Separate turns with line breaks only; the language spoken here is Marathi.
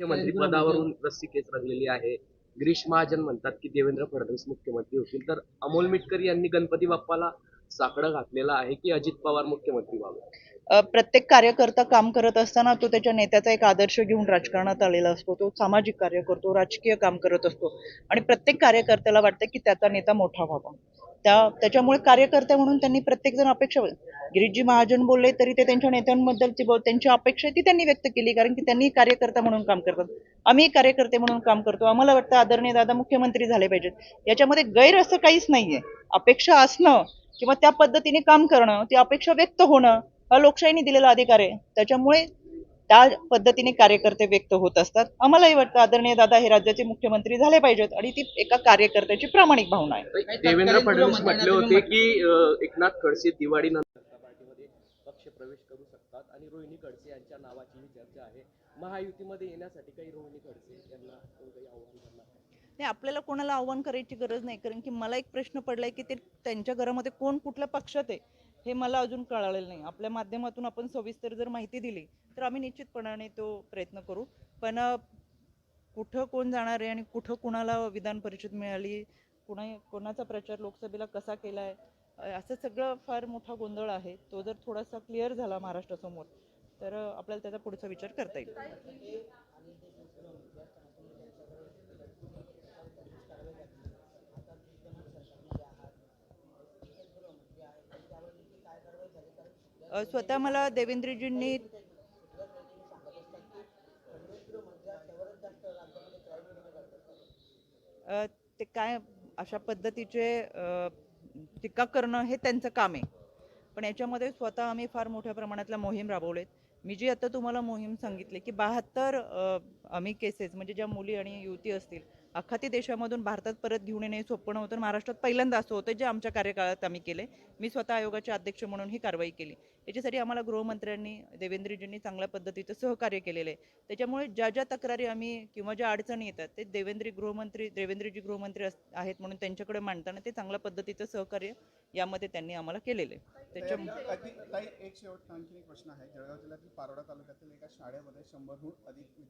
मुख्यमंत्री पदावरून रस्सीकेस रंगलेली आहे. गिरीश महाजन म्हणतात की देवेंद्र फडणवीस मुख्यमंत्री होतील. तर अमोल मिटकर यांनी गणपती बाप्पाला साकडं घातलेलं आहे की अजित पवार मुख्यमंत्री व्हावे?
प्रत्येक कार्यकर्ता काम करत असताना तो त्याच्या नेत्याचा एक आदर्श घेऊन राजकारणात आलेला असतो. तो सामाजिक कार्य करतो राजकीय काम करत असतो. आणि प्रत्येक कार्यकर्त्याला वाटतं की त्याचा नेता मोठा व्हावा. त्या त्याच्यामुळे कार्यकर्ते म्हणून त्यांनी प्रत्येकजण अपेक्षा गिरीशजी महाजन बोलले तरी ते त्यांच्या नेत्यांबद्दलची त्यांची अपेक्षा ती त्यांनी व्यक्त केली कारण की त्यांनी कार्यकर्ता म्हणून काम करतात. आम्ही कार्यकर्ते म्हणून काम करतो. आम्हाला वाटतं आदरणीय दादा मुख्यमंत्री झाले पाहिजेत. याच्यामध्ये गैर असं काहीच नाहीये. अपेक्षा असणं किंवा त्या पद्धतीने काम करणं ती अपेक्षा व्यक्त होणं हा लोकशाहीने दिलेला अधिकार आहे. त्याच्यामुळे त्या पद्धतीने कार्यकर्ते व्यक्त होत असतात. आम्हालाही वाटतं आदरणीय दादा हे राज्याचे मुख्यमंत्री झाले पाहिजेत आणि ती एका कार्यकर्त्याची प्रामाणिक भावना आहे.
देवेंद्र फडणवीस म्हटले होते की एकनाथ खडसे दिवाळी पक्ष प्रवेश करू शकतात आणि रोहिणी खडसे यांच्या नावाचीही चर्चा आहे. महायुतीमध्ये येण्यासाठी काही रोहिणी खडसे यांना आव्हान करणार?
नाही आपल्याला कोणाला आव्हान करायची गरज नाही कारण की मला एक प्रश्न पडलाय की ते त्यांच्या घरामध्ये कोण कुठल्या पक्षात आहे? हे मला अजून कळालेलं नाही. आपल्या माध्यमातून आपण सविस्तर जर माहिती दिली तर आम्ही निश्चितपणाने तो प्रयत्न करू. पण कुठं कोण जाणार आहे आणि कुठं कुणाला विधान परिषद मिळाली कुणा कोणाचा प्रचार लोकसभेला कसा केला आहे असं सगळं फार मोठा गोंधळ आहे. तो जर थोडासा क्लिअर झाला महाराष्ट्रासमोर तर आपल्याला त्याचा पुढचा विचार करता येईल. स्वतः मला देवेंद्रजींनी ते काय अशा पद्धतीचे टीका करणं हे त्यांचं काम आहे. पण याच्यामध्ये स्वतः आम्ही फार मोठ्या प्रमाणातल्या मोहीम राबवलेत. मी जी आता तुम्हाला मोहीम सांगितली की बहात्तर आम्ही केसेस म्हणजे ज्या मुली आणि युवती असतील अखाती देशामधून भारतात परत घेऊन येणे सोपं नव्हतं. महाराष्ट्रात पहिल्यांदा असं होतं जे आमच्या कार्यकाळात आम्ही केले. मी स्वतः आयोगाचे अध्यक्ष म्हणून ही कारवाई केली. याच्यासाठी आम्हाला गृहमंत्र्यांनी देवेंद्रजींनी चांगल्या पद्धतीचं सहकार्य केलेलं आहे. त्याच्यामुळे ज्या ज्या तक्रारी आम्ही किंवा ज्या अडचणी येतात ते देवेंद्री गृहमंत्री देवेंद्रजी गृहमंत्री अस- आहेत म्हणून त्यांच्याकडे मांडताना ते चांगल्या पद्धतीचं सहकार्य यामध्ये त्यांनी आम्हाला केलेलं आहे. त्याच्यामुळे
ताई ताई, एक शेवट आणखी एक प्रश्न आहे. जळगाव जिल्ह्यातील पारोडा तालुक्यातील एका शाळेमध्ये शंभरहून अधिक विद्यार्थी